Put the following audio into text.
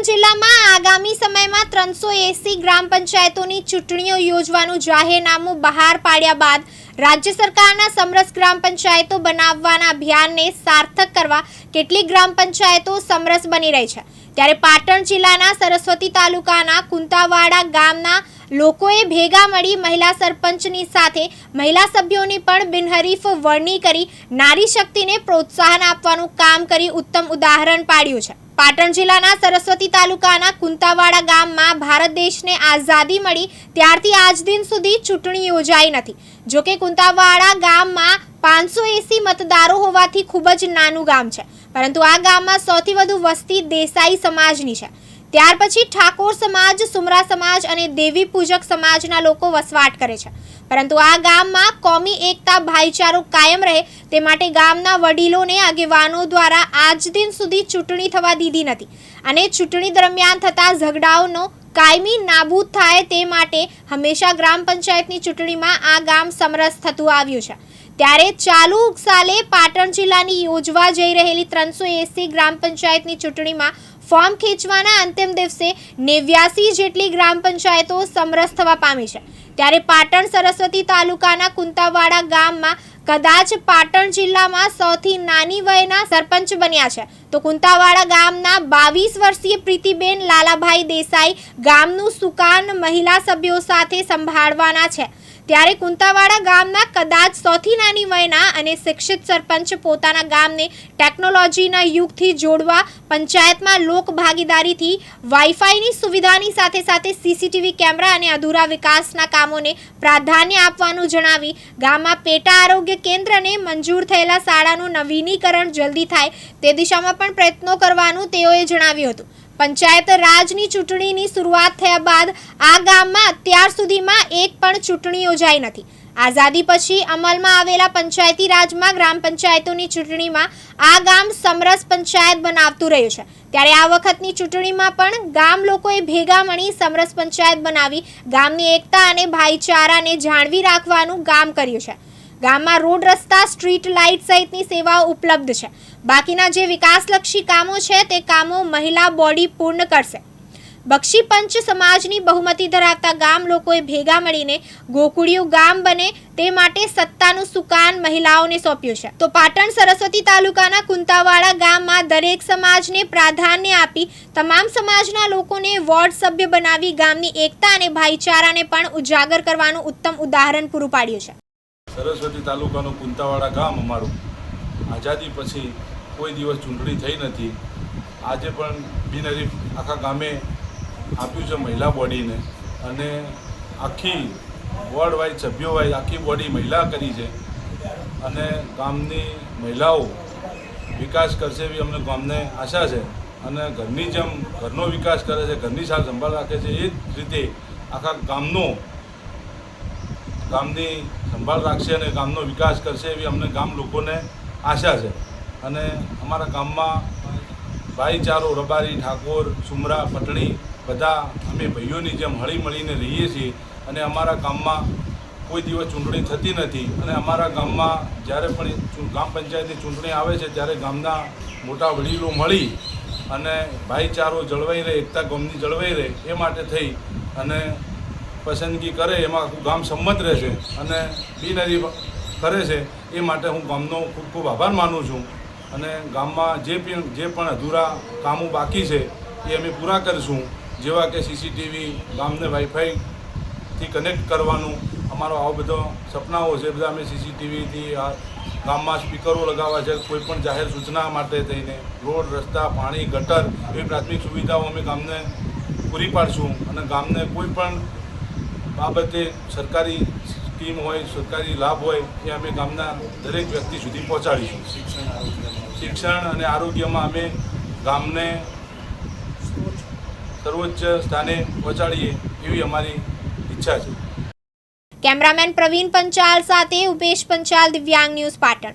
પાટણ જિલ્લામાં આગામી સમયમાં ત્રણસો એસી ગ્રામ પંચાયતોની ચૂંટણીઓ યોજવાનું જાહેરનામું બહાર પાડ્યા બાદ રાજ્ય સરકારના સમરસ ગ્રામ પંચાયતો બનાવવાના અભિયાનને સાર્થક કરવા કેટલીક ગ્રામ પંચાયતો સમરસ બની રહી છે. ત્યારે પાટણ જિલ્લાના સરસ્વતી તાલુકાના કુંતાવાડા ગામના લોકોએ ભેગા મળી મહિલા સરપંચની સાથે મહિલા સભ્યોની પણ બિનહરીફ વરણી કરી નારી શક્તિને પ્રોત્સાહન આપવાનું કામ કરી ઉત્તમ ઉદાહરણ પાડ્યું છે. પાટણ જિલ્લાના સરસ્વતી તાલુકાના કુંતાવાડા ગામમાં ભારત દેશને આઝાદી મળી ત્યારથી આજ દિન સુધી ચૂંટણી યોજાઈ નથી. જોકે કુંતાવાડા ગામમાં પાંચસો એસી મતદારો હોવાથી ખૂબ જ નાનું ગામ છે. પરંતુ આ ગામમાં સૌથી વધુ વસ્તી દેસાઈ સમાજની છે. ત્યાર પછી ઠાકોર સમાજ, સુમરા સમાજ અને દેવી પૂજક સમાજના લોકો વસવાટ કરે છે. પરંતુ આ ગામમાં કોમી એકતા ભાઈચારો કાયમ રહે તે માટે ગામના વડીલોને આગેવાનો દ્વારા આજ દિન સુધી ચૂંટણી થવા દીધી નથી અને ચૂંટણી દરમિયાન થતા ઝઘડાઓનો કાયમી નાબૂદ થાય તે માટે હંમેશા ગ્રામ પંચાયતની ચૂંટણીમાં આ ગામ સમરસ થતું આવ્યું છે. ત્યારે ચાલુ સાલે પાટણ જિલ્લાની યોજવા જઈ રહેલી ત્રણસો એસી ગ્રામ પંચાયતની ચૂંટણીમાં ફોર્મ ખેંચવાના અંતિમ દિવસે નેવ્યાસી જેટલી ગ્રામ પંચાયતો સમરસ થવા પામી છે. ત્યારે પાટણ સરસ્વતી તાલુકાના કુંતાવાડા ગામમાં કદાચ પાટણ જિલ્લામાં સૌથી નાની વયના સરપંચ બન્યા છે. તો કુંતાવાડા ગામના બાવીસ વર્ષીય પ્રીતિબેન લાલાભાઈ દેસાઈ ગામનું સુકાન મહિલા સભ્યો સાથે સંભાળવાના છે. ત્યારે કુંતાવાડા ગામના કદાચ સૌથી નાની વયના અને શિક્ષિત સરપંચ પોતાના ગામને ટેકનોલોજીના યુગથી જોડવા પંચાયતમાં લોક ભાગીદારીથી વાઈફાઈની સુવિધાની સાથે સાથે સીસીટીવી કેમેરા અને અધૂરા વિકાસના કામોને પ્રાધાન્ય આપવાનું જણાવી ગામમાં પેટા આરોગ્ય કેન્દ્રને મંજૂર થયેલા શાળાનું નવીનીકરણ જલ્દી થાય તે દિશામાં પણ પ્રયત્નો કરવાનું તેઓએ જણાવ્યું હતું. પંચાયત રાજની ચૂંટણીની શરૂઆત થયા બાદ આ ગામમાં અત્યાર સુધીમાં એક પણ ચૂંટણી યોજાઈ નથી. આઝાદી પછી અમલમાં આવેલા પંચાયતી રાજમાં ગ્રામ પંચાયતોની ચૂંટણીમાં આ ગામ સમરસ પંચાયત બનાવતું રહ્યું છે. ત્યારે આ વખતની ચૂંટણીમાં પણ ગામ લોકોએ ભેગા મળી સમરસ પંચાયત બનાવી ગામની એકતા અને ભાઈચારાને જાળવી રાખવાનું કામ કર્યું છે. ગામમાં રોડ રસ્તા, સ્ટ્રીટ લાઇટ સહિતની સેવાઓ ઉપલબ્ધ છે. બાકીના જે વિકાસલક્ષી કામો છે, તે કામો મહિલા બોડી પૂર્ણ કરશે. બક્ષી પંચ સમાજની બહુમતી ધરાવતા ગામ લોકોએ ભેગા મળીને ગોકુળિયું ગામ બને તે માટે સત્તાનું સુકાન મહિલાઓને સોંપ્યું છે. તો પાટણ સરસ્વતી તાલુકાના કુંતાવાડા ગામમાં દરેક સમાજને પ્રાધાન્ય આપી તમામ સમાજના લોકોને વોર્ડ સભ્ય બનાવી ગામની એકતા અને ભાઈચારાને પણ ઉજાગર કરવાનું ઉત્તમ ઉદાહરણ પૂરું પાડ્યું છે. સરસ્વતી તાલુકાનું કુંતાવાડા ગામ અમારું. આઝાદી પછી કોઈ દિવસ ચૂંટણી થઈ નથી. આજે પણ બિનહરીફ આખા ગામે આપ્યું છે મહિલા બોડીને અને આખી વોર્ડ વાઇઝ સભ્યો વાઇઝ આખી બોડી મહિલા કરી છે. અને ગામની મહિલાઓ વિકાસ કરશે એવી અમને ગામને આશા છે. અને ઘરની જેમ ઘરનો વિકાસ કરે છે, ઘરની સાર સંભાળ રાખે છે, એ જ રીતે આખા ગામનો ગામની સંભાળ રાખશે અને ગામનો વિકાસ કરશે એવી અમને ગામ લોકોને આશા છે. અને અમારા ગામમાં ભાઈચારો, રબારી, ઠાકોર, સુમરા, પટણી બધા અમે ભાઈઓની જેમ હળી મળીને રહીએ છીએ. અને અમારા ગામમાં કોઈ દિવસ ચૂંટણી થતી નથી. અને અમારા ગામમાં જ્યારે પણ ગામ પંચાયતની ચૂંટણી આવે છે ત્યારે ગામના મોટા વડીલો મળી અને ભાઈચારો જળવાઈ રહે, એકતા ગામની જળવાઈ રહે એ માટે થઈ અને પસંદગી કરે, એમાં ગામ સંમત રહેશે. અને બિનહરીફ કરે છે, એ માટે હું ગામનો ખૂબ ખૂબ આભાર માનું છું. અને ગામમાં જે પણ જે પણ અધૂરા કામો બાકી છે, એ અમે પૂરા કરીશું. જેવા કે સીસીટીવી ગામને વાઈફાઈથી કનેક્ટ કરવાનું, અમારો આવો બધો સપનાઓ છે બધા અમે સીસીટીવીથી ગામમાં સ્પીકરો લગાવવા છે, કોઈ પણ જાહેર સૂચના માટે થઈને, રોડ, રસ્તા, પાણી, ગટર, એવી પ્રાથમિક સુવિધાઓ અમે ગામને પૂરી પાડશું. અને ગામને કોઈ પણ બાબતે સરકારી સ્કીમ હોય, સરકારી લાભ હોય, એ અમે ગામના દરેક વ્યક્તિ સુધી પહોંચાડીશું. શિક્ષણ અને આરોગ્યમાં અમે ગામને સર્વોચ્ચ સ્થાને પહોંચાડીએ એવી અમારી ઈચ્છા છે. કેમેરામેન પ્રવીણ પંચાલ સાથે ઉપેશ પંચાલ, દિવ્યાંગ ન્યૂઝ પાટણ.